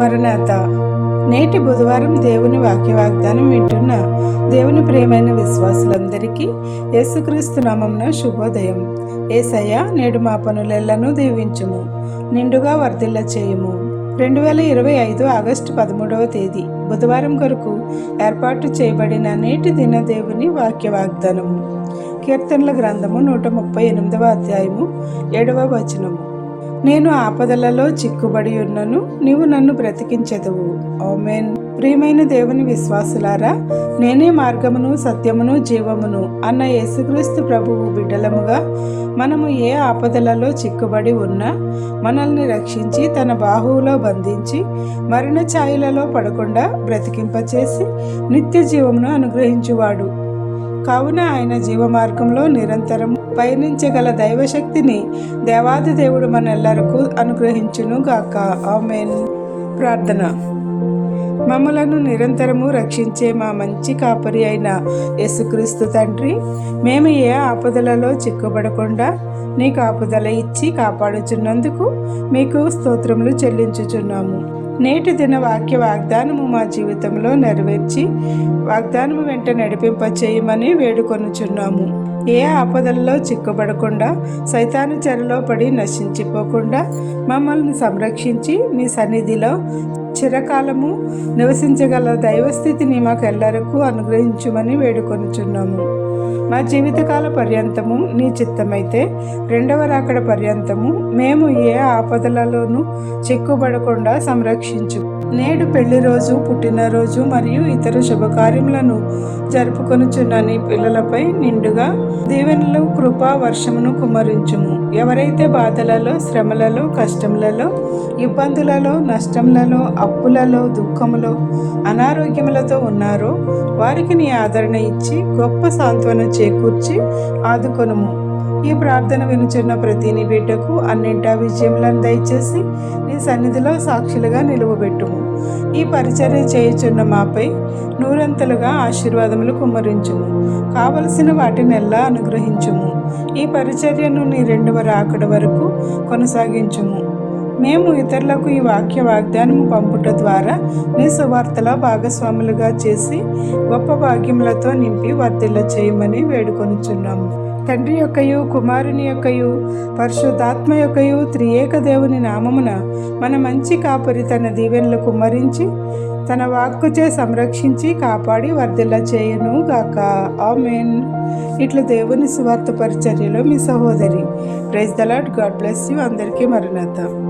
మరణాత నేటి బుధవారం దేవుని వాక్య వాగ్దానం వింటున్న దేవుని ప్రేమైన విశ్వాసులందరికీ యేసుక్రీస్తు నామంన శుభోదయం. ఏసయ్య నేడు మా పనులెల్లను దీవించుము నిండుగా వర్ధిల్ల చేయుము. రెండు వేల ఇరవై ఐదు ఆగస్టు పదమూడవ తేదీ బుధవారం కొరకు ఏర్పాటు చేయబడిన నేటి దిన దేవుని వాక్య వాగ్దానము కీర్తనల గ్రంథము నూట ముప్పై ఎనిమిదవ అధ్యాయము ఏడవ వచనము. నేను ఆపదలలో చిక్కుబడి ఉన్నను నీవు నన్ను బ్రతికించెదవు. ఓమెన్ ప్రియమైన దేవుని విశ్వాసులారా నేనే మార్గమును సత్యమును జీవమును అన్న యేసుక్రీస్తు ప్రభువు బిడ్డలముగా మనము ఏ ఆపదలలో చిక్కుబడి ఉన్నా మనల్ని రక్షించి తన బాహువులో బంధించి మరణ ఛాయలలో పడకుండా బ్రతికింపచేసి నిత్య జీవమును అనుగ్రహించువాడు. కావున ఆయన జీవ మార్గంలో నిరంతరం పయనించగల దైవశక్తిని దేవాది దేవుడు మనెల్లరకు అనుగ్రహించును గాక ఆమెన్. ప్రార్థన. మమ్మలను నిరంతరము రక్షించే మా మంచి కాపరి అయిన యేసుక్రీస్తు తండ్రి మేము ఏ ఆపదలలో చిక్కుబడకుండా నీ కాపుదల ఇచ్చి కాపాడుచున్నందుకు మీకు స్తోత్రములు చెల్లించుచున్నాము. నేటి దిన వాక్య వాగ్దానము మా జీవితంలో నెరవేర్చి వాగ్దానము వెంట నడిపింప చేయమని వేడుకొనుచున్నాము. ఏ ఆపదల్లో చిక్కుబడకుండా సైతాను చెరలో పడి నశించిపోకుండా మమ్మల్ని సంరక్షించి మీ సన్నిధిలో చిరకాలము నివసించగల దైవస్థితిని మాకు ఎల్లరకు అనుగ్రహించుమని వేడుకొనుచున్నాము. మా జీవితకాల పర్యంతము నీ చిత్తమైతే రెండవ రాకడ పర్యంతము మేము ఏ ఆపదలలోనూ చిక్కుబడకుండా సంరక్షించు. నేడు పెళ్ళి రోజు పుట్టినరోజు మరియు ఇతర శుభకార్యములను జరుపుకొనుచున్న నీ పిల్లలపై నిండుగా దీవెనలు కృపా వర్షమును కుమ్మరించుము. ఎవరైతే బాధలలో శ్రమలలో కష్టములలో ఇబ్బందులలో నష్టములలో అప్పులలో దుఃఖములో అనారోగ్యములతో ఉన్నారో వారికి నీ ఆదరణ ఇచ్చి గొప్ప సాంత్వన చేకూర్చి ఆదుకొనుము. ఈ ప్రార్థన వినుచున్న ప్రతి నీ బిడ్డకు అన్నింటా విజయములను దయచేసి నీ సన్నిధిలో సాక్షులుగా నిలువబెట్టుము. ఈ పరిచర్య చేయుచున్న మాపై నూరంతలుగా ఆశీర్వాదములు కుమ్మరించుము. కావలసిన వాటినెల్లా అనుగ్రహించుము. ఈ పరిచర్యను నీ రెండవ రాకడ వరకు కొనసాగించుము. మేము ఇతరులకు ఈ వాక్య వాగ్దానము పంపుట ద్వారా నీ సువార్తల భాగస్వాములుగా చేసి గొప్ప భాగ్యములతో నింపి వర్తిల్ల చేయమని వేడుకొనుచున్నాము. తండ్రి యొక్కయు కుమారుని యొక్కయు పరిశుద్ధాత్మ యొక్కయు త్రియేక దేవుని నామమున మన మంచి కాపరి తన దీవెనలు కుమ్మరించి తన వాక్కుచే సంరక్షించి కాపాడి వర్ధిల్ల చేయును గాక. ఆమెన్. ఇట్లా దేవుని స్వార్థ పరిచర్యలో మీ సహోదరి. Praise the Lord God bless you. అందరికీ మరణత